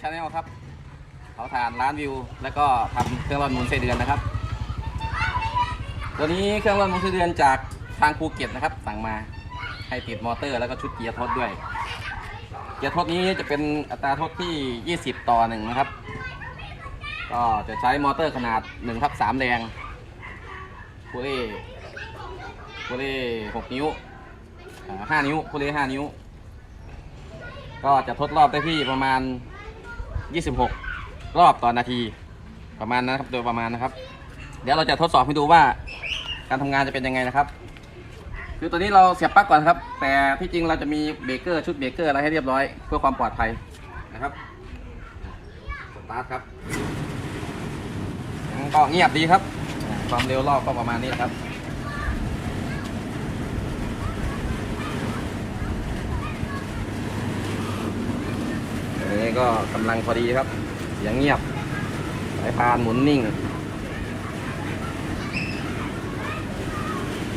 ชาแนลครับเผาถ่านร้านวิว แล้วก็ทำเครื่องร่อนหมุนไส้เดือนนะครับ ตัวนี้เครื่องร่อนหมุนไส้เดือนจากทางภูเก็ตนะครับ สั่งมาให้ติดมอเตอร์แล้วก็ชุดเกียร์ทดด้วย เกียร์ทดนี้จะเป็นอัตราทดที่ 20 ต่อหนึ่งนะครับ ก็จะใช้มอเตอร์ขนาด1ทับ3แรงคูเล่คูเล่6นิ้วอ่า5นิ้วคูเล่5นิ้ว ก็จะทดรอบได้ที่ประมาณ 26 รอบต่อนาทีประมาณนะครับโดยประมาณนะครับ เดี๋ยวเราจะทดสอบให้ดูว่า การทำงานจะเป็นยังไงนะครับ คือตัวนี้เราเสียบปลั๊กก่อนครับ แต่ที่จริงเราจะมีเบรกเกอร์ชุดเบรกเกอร์อะไรให้เรียบร้อยเพื่อความปลอดภัยนะครับสตาร์ทครับก็เงียบดีครับ ความเร็วรอบก็ประมาณนี้นะครับ อั นนี้ก็กำลังพอดีครับเสียงเงียบสายพานหมุนนิ่ง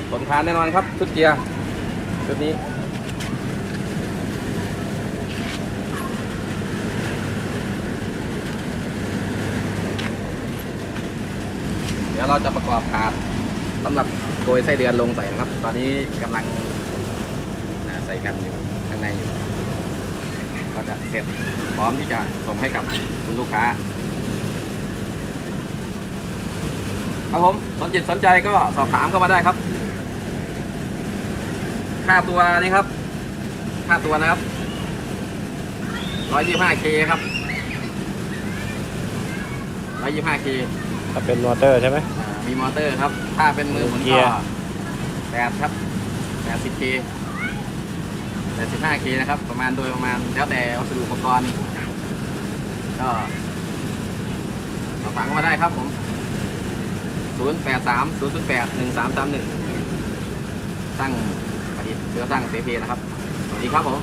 ทนทานแน่นอนครับชุดเกียร์ชุดนี้เดี๋ยวเราจะประกอบถาดสำหรับโกยไส้เดือนลงใส่นะครับ ตอนนี้กำลังใส่กันอยู่ข้างในอยู่ จะเสร็จพร้อมที่จะส่งให้กับคุณลูกค้าครับผมสนจิตสนใจก็สอบถามเข้ามาได้ครับ ค่าตัวนี้ครับ ค่าตัวนะครับ 125K ครับ 125K ถ้าเป็นมอเตอร์ใช่ไหมอ่ามีมอเตอร์ครับ ถ้าเป็นมือหมุนเกีก็ยร์แปดค แต่15 k นะครับ ประมาณโดยประมาณแล้วแต่วัสดุอุปกรณ์ก็สอบถามเข้ามาได้ครับผม 083 008 1331 ตั้งประดิษฐ์เรือตั้งเซเพนะครับ สวัสดีครับผม